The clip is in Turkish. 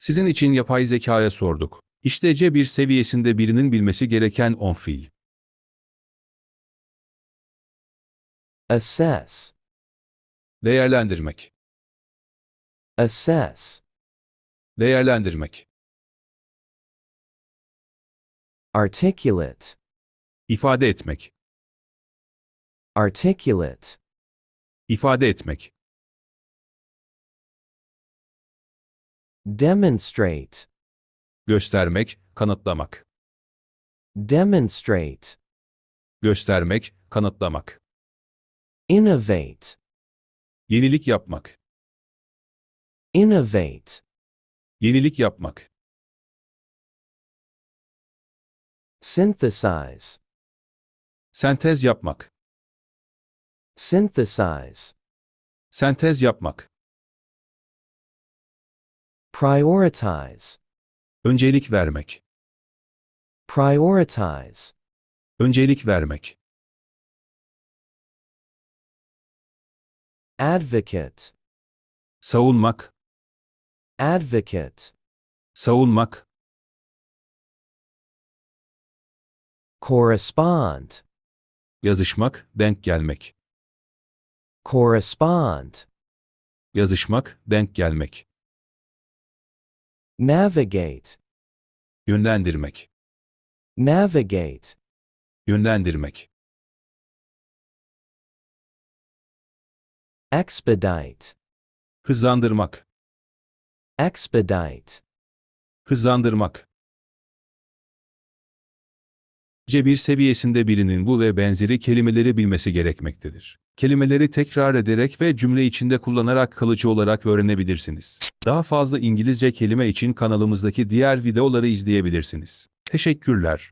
Sizin için yapay zekaya sorduk. İşte C1 seviyesinde birinin bilmesi gereken 10 fiil. assess, Değerlendirmek. assess, Değerlendirmek. articulate, İfade etmek. articulate, İfade etmek. Demonstrate, Göstermek, kanıtlamak. demonstrate, Göstermek, kanıtlamak. innovate, Yenilik yapmak. innovate, Yenilik yapmak. synthesize, Sentez yapmak. synthesize, Sentez yapmak. Prioritize, Öncelik vermek. prioritize, Öncelik vermek. advocate, Savunmak. advocate, Savunmak. correspond, Yazışmak, denk gelmek. correspond, Yazışmak, denk gelmek. Navigate, Yönlendirmek. navigate, Yönlendirmek. expedite, Hızlandırmak. expedite, Hızlandırmak. C1 seviyesinde birinin bu ve benzeri kelimeleri bilmesi gerekmektedir. Kelimeleri tekrar ederek ve cümle içinde kullanarak kalıcı olarak öğrenebilirsiniz. Daha fazla İngilizce kelime için kanalımızdaki diğer videoları izleyebilirsiniz. Teşekkürler.